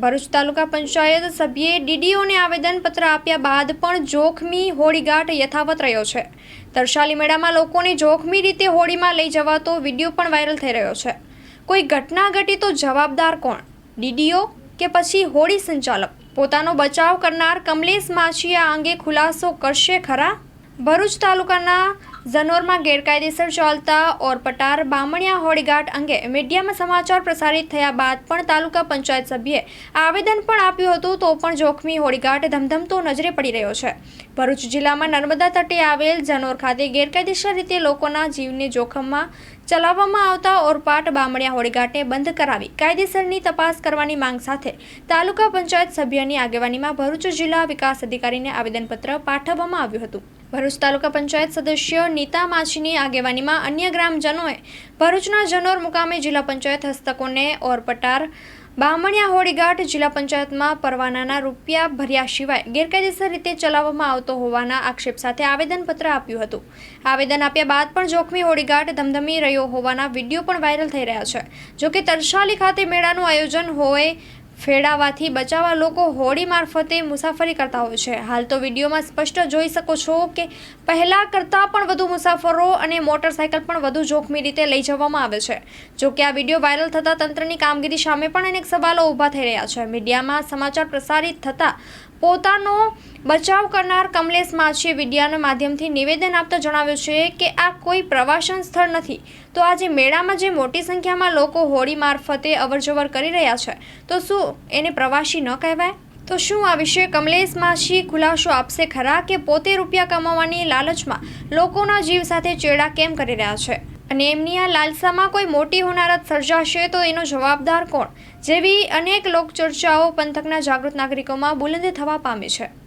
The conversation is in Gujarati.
ભરૂચ તાલુકા પંચાયત સભ્યે ડીડીઓને આવેદનપત્ર આપ્યા બાદ પણ જોખમી હોળીઘાટ યથાવત રહ્યો છે. તરશાલી મેળામાં લોકોને જોખમી રીતે હોળીમાં લઈ જવાતો વીડિયો પણ વાયરલ થઈ રહ્યો છે. કોઈ ઘટના ઘટી તો જવાબદાર કોણ? ડીડીઓ કે પછી હોળી સંચાલક? પોતાનો બચાવ કરનાર કમલેશ માછીયા અંગે ખુલાસો કરશે ખરા? ભરૂચ તાલુકાના ઝનોરમાં ગેરકાયદેસર ચાલતા ઓરપટાર બામણિયા હોળીઘાટ અંગે મીડિયામાં સમાચાર પ્રસારિત થયા બાદ પણ તાલુકા પંચાયત સભ્યે આવેદન પણ આપ્યું હતું, તો પણ જોખમી હોળીઘાટ ધમધમતો નજરે પડી રહ્યો છે. ભરૂચ જિલ્લામાં નર્મદા તટે આવેલ જનોર ખાતે ગેરકાયદેસર રીતે લોકોના જીવને જોખમમાં ચલાવવામાં આવતા ઓરપાટ બામણિયા હોડીઘાટને બંધ કરાવી કાયદેસરની તપાસ કરવાની માંગ સાથે તાલુકા પંચાયત સભ્યની આગેવાનીમાં ભરૂચ જિલ્લા વિકાસ અધિકારીને આવેદનપત્ર પાઠવવામાં આવ્યું હતું. ભરૂચ તાલુકા પંચાયત સદસ્ય નીતા માછીની આગેવાનીમાં અન્ય ગ્રામજનોએ ભરૂચના જનોર મુકામે જિલ્લા પંચાયત હસ્તકોને ઓરપટાર બામણિયા હોળીઘાટ જિલ્લા પંચાયતમાં પરવાનાના રૂપિયા ભર્યા સિવાય ગેરકાયદેસર રીતે ચલાવવામાં આવતો હોવાના આક્ષેપ સાથે આવેદનપત્ર આપ્યું હતું. આવેદન આપ્યા બાદ પણ જોખમી હોળીઘાટ ધમધમી રહ્યો હોવાના વીડિયો પણ વાયરલ થઈ રહ્યા છે. જોકે તરશાલી ખાતે મેળાનું આયોજન હોય ફેડાવાથી બચાવવા લોકો હોડી મારફતે મુસાફરી કરતા હોય છે. હાલ તો વિડીયોમાં સ્પષ્ટ જોઈ શકો છો કે પહેલાં કરતાં પણ વધુ મુસાફરો અને મોટરસાયકલ પણ વધુ જોખમી રીતે લઈ જવામાં આવે છે. જો કે આ વીડિયો વાયરલ થતાં તંત્રની કામગીરી સામે પણ અનેક સવાલો ઊભા થઈ રહ્યા છે. મીડિયામાં સમાચાર પ્રસારિત થતાં પોતાનો બચાવ કરનાર કમલેશ માછીએ વિડિયાના માધ્યમથી નિવેદન આપતા જણાવ્યું છે કે આ કોઈ પ્રવાસન સ્થળ નથી. તો આજે મેળામાં જે મોટી સંખ્યામાં લોકો હોડી મારફતે અવરજવર કરી રહ્યા છે. તો શું એને પ્રવાસી ન કહેવાય? તો શું આ વિશે કમલેશ માસી ખુલાસો આપશે ખરા કે પોતે રૂપિયા કમાવાની લાલચમાં લોકોના જીવ સાથે ચેડા કેમ કરી રહ્યા છે? અને એમની આ લાલસામાં કોઈ મોટી હોનારત સર્જાશે તો એનો જવાબદાર કોણ? જેવી અનેક લોકચર્ચાઓ પંથકના જાગૃત નાગરિકોમાં બુલંદ થવા પામી છે.